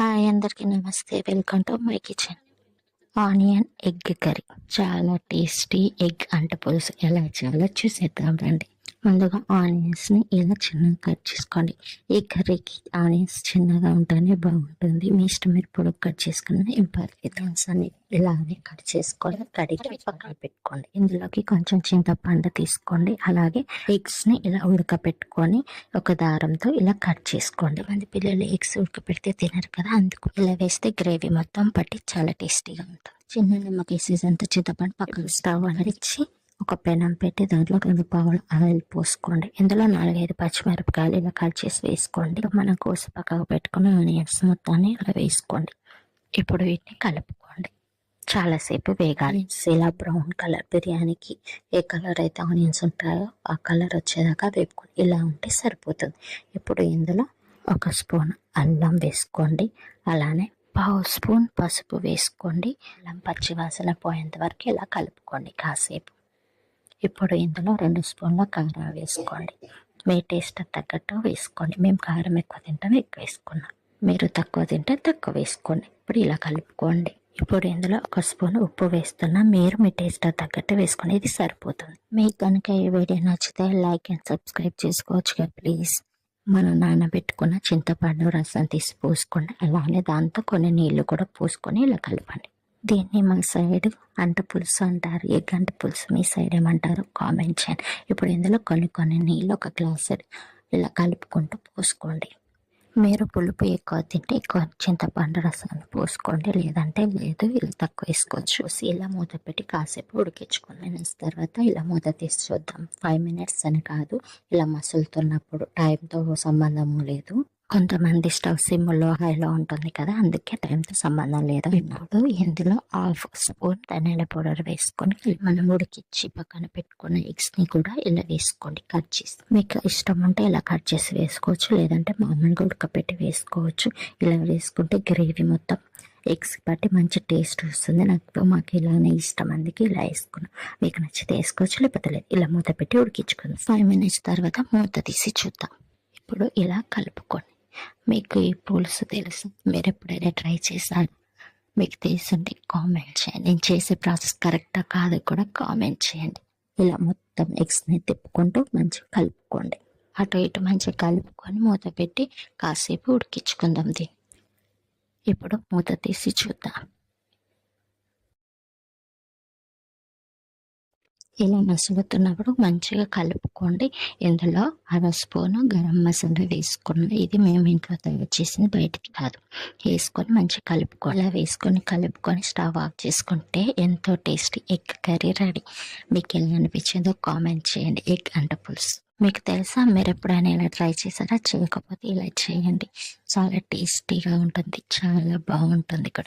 Hi అందరికీ నమస్తే. Welcome to my kitchen. Onion egg curry. చాలా టేస్టీ ఎగ్ అంట పులుసు. ఎలా చేయాలో చూసేద్దాం రండి. ముందుగా ఆనియన్స్ని ఇలా చిన్నగా కట్ చేసుకోండి. ఈ కర్రీకి ఆనియన్స్ చిన్నగా ఉంటేనే బాగుంటుంది. మీ ఇష్టం మీరు పొడుగు కట్ చేసుకున్న ఏం పర్లేదు అన్ని ఇలానే కట్ చేసుకొని కడిగి పక్కన పెట్టుకోండి. ఇందులోకి కొంచెం చింతపండు తీసుకోండి. అలాగే ఎగ్స్ని ఇలా ఉడకపెట్టుకొని ఒక దారంతో ఇలా కట్ చేసుకోండి. మంది పిల్లలు ఎగ్స్ ఉడకపెడితే తినరు కదా అందుకు ఇలా వేస్తే గ్రేవీ మొత్తం పట్టి చాలా టేస్టీగా ఉంటుంది. చిన్న నిమ్మకాయ సీజన్తో చింతపండు పక్కన స్టవ్ అనేది ఒక పెనం పెట్టి దాంట్లో రెండు పావులు ఆయిల్ పోసుకోండి. ఇందులో నాలుగైదు పచ్చిమిరపకాయలు ఇలా కట్ చేసి వేసుకోండి. మనం కోసి పక్కకు పెట్టుకుని ఆనియన్స్ మొత్తాన్ని ఇలా వేసుకోండి. ఇప్పుడు వీటిని కలుపుకోండి. చాలాసేపు వేగాలి. ఇలా బ్రౌన్ కలర్ బిర్యానీకి ఏ కలర్ అయితే ఆనియన్స్ ఉంటాయో ఆ కలర్ వచ్చేదాకా వేపుకోండి. ఇలా ఉంటే సరిపోతుంది. ఇప్పుడు ఇందులో ఒక స్పూన్ అల్లం వేసుకోండి. అలానే పావు స్పూన్ పసుపు వేసుకోండి. అల్లం పచ్చివాసన పోయేంత వరకు ఇలా కలుపుకోండి కాసేపు. ఇప్పుడు ఇందులో రెండు స్పూన్ల కారం వేసుకోండి. మీ టేస్ట్ తగ్గట్టు వేసుకోండి. మేము కారం ఎక్కువ తింటాం ఎక్కువ వేసుకున్నాం. మీరు తక్కువ తింటే తక్కువ వేసుకోండి. ఇప్పుడు ఇలా కలుపుకోండి. ఇప్పుడు ఇందులో ఒక స్పూన్ ఉప్పు వేస్తున్నా మీరు మీ టేస్ట్ తగ్గట్టు వేసుకోండి ఇది సరిపోతుంది. మీకు కనుక ఈ వీడియో నచ్చితే లైక్ అండ్ సబ్స్క్రైబ్ చేసుకోవచ్చు ప్లీజ్. మనం నానబెట్టుకున్న చింతపండు రసం తీసి పోసుకోండి. అలానే దాంతో కొన్ని నీళ్ళు కూడా పోసుకొని ఇలా కలపండి. దీన్ని మా సైడ్ అంట పులుసు అంటారు ఎగ్ అంట పులుసు మీ సైడ్ ఏమంటారు? కామెంట్ చేయండి. ఇప్పుడు ఇందులో కొన్ని కొన్ని నీళ్ళు ఒక గ్లాస్ ఇలా కలుపుకుంటూ పోసుకోండి. మీరు పులుపు ఎక్కువ తింటే ఎక్కువ చింతపండు రసాన్ని పోసుకోండి. లేదంటే లేదు ఇలా తక్కువ వేసుకోవచ్చు. ఇలా మూత పెట్టి కాసేపు ఉడికించుకుని తర్వాత ఇలా మూత తీసి చూద్దాం. ఫైవ్ మినిట్స్ అని కాదు ఇలా మసులుతున్నప్పుడు టైంతో సంబంధం లేదు. కొంతమంది స్టవ్ సిమ్లో హైలో ఉంటుంది కదా అందుకే టైంతో సంబంధం లేదు ఇప్పుడు ఇందులో హాఫ్ స్పూన్ ధనియాల పౌడర్ వేసుకొని మనం ఉడికిచ్చి పక్కన పెట్టుకున్న ఎగ్స్ని కూడా ఇలా వేసుకోండి. కట్ చేసి మీకు ఇష్టం ఉంటే ఇలా కట్ చేసి వేసుకోవచ్చు లేదంటే మామూలుగా ఉడకపెట్టి వేసుకోవచ్చు. ఇలా వేసుకుంటే గ్రేవీ మొత్తం ఎగ్స్ బట్టి మంచి టేస్ట్ వస్తుంది. నాకు మాకు ఇలానే ఇష్టం అందుకే ఇలా వేసుకున్నాం. మీకు నచ్చితే వేసుకోవచ్చు లేకపోతే లేదు. ఇలా మూత పెట్టి ఉడికించుకుందాం. ఫైవ్ మినిట్స్ తర్వాత మూత తీసి చూద్దాం. ఇప్పుడు ఇలా కలుపుకోండి. మీకు ఈ పులుసు తెలుసు. మీరు ఎప్పుడైనా ట్రై చేశారు? మీకు తెలుసుంటే కామెంట్ చేయండి. నేను చేసే ప్రాసెస్ కరెక్టా కాదు కూడా కామెంట్ చేయండి. ఇలా మొత్తం ఎగ్స్ని తిప్పుకుంటూ మంచిగా కలుపుకోండి. అటు ఇటు మంచిగా కలుపుకొని మూత పెట్టి కాసేపు ఉడికించుకుందాం దీన్ని ఇప్పుడు మూత తీసి చూద్దాం. ఇలా మసులుతున్నప్పుడు మంచిగా కలుపుకోండి. ఇందులో అర స్పూను గరం మసాలా వేసుకున్నాం ఇది మేము ఇంట్లో తయారు చేసింది బయటికి కాదు. వేసుకొని మంచిగా కలుపుకోవాలి అలా వేసుకొని కలుపుకొని స్టవ్ ఆఫ్ చేసుకుంటే ఎంతో టేస్టీ ఎగ్ కర్రీ రెడీ. మీకు ఎలా అనిపించిందో కామెంట్ చేయండి. ఎగ్ అంట పులుసు. మీకు తెలుసా మీరు ఎప్పుడైనా ఇలా ట్రై చేశారా? చేయకపోతే ఇలా చేయండి. చాలా టేస్టీగా ఉంటుంది. చాలా బాగుంటుంది ఇక్కడ